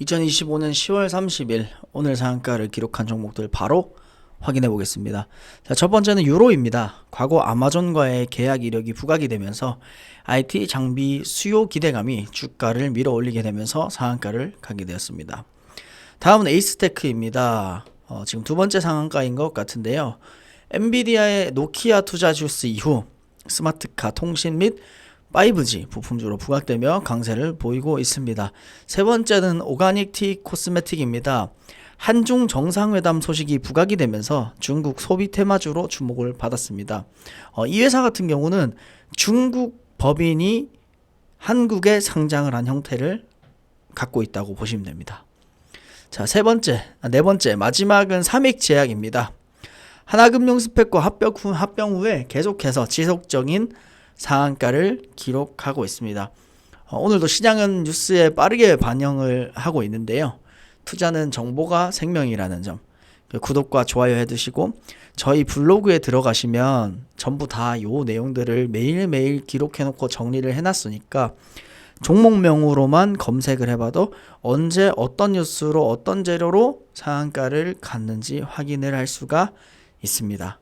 2025년 10월 30일 오늘 상한가를 기록한 종목들 바로 확인해 보겠습니다. 자, 첫 번째는 유로입니다. 과거 아마존과의 계약 이력이 부각이 되면서 IT 장비 수요 기대감이 주가를 밀어 올리게 되면서 상한가를 가게 되었습니다. 다음은 에이스테크입니다. 어, 지금 두 번째 상한가인 것 같은데요. 엔비디아의 노키아 투자 주스 이후 스마트카 통신 및 5G 부품주로 부각되며 강세를 보이고 있습니다. 세 번째는 오가닉 티 코스메틱입니다. 한중 정상회담 소식이 부각이 되면서 중국 소비 테마주로 주목을 받았습니다. 어, 이 회사 같은 경우는 중국 법인이 한국에 상장을 한 형태를 갖고 있다고 보시면 됩니다. 자, 세 번째, 아, 네 번째, 마지막은 삼익제약입니다. 하나금융 스펙과 합병, 후, 합병 후에 계속해서 지속적인 상한가를 기록하고 있습니다. 어, 오늘도 시장은 뉴스에 빠르게 반영을 하고 있는데요. 투자는 정보가 생명이라는 점. 그 구독과 좋아요 해두시고 저희 블로그에 들어가시면 전부 다요 내용들을 매일매일 기록해놓고 정리를 해놨으니까 종목명으로만 검색을 해봐도 언제 어떤 뉴스로 어떤 재료로 상한가를 갔는지 확인을 할 수가 있습니다.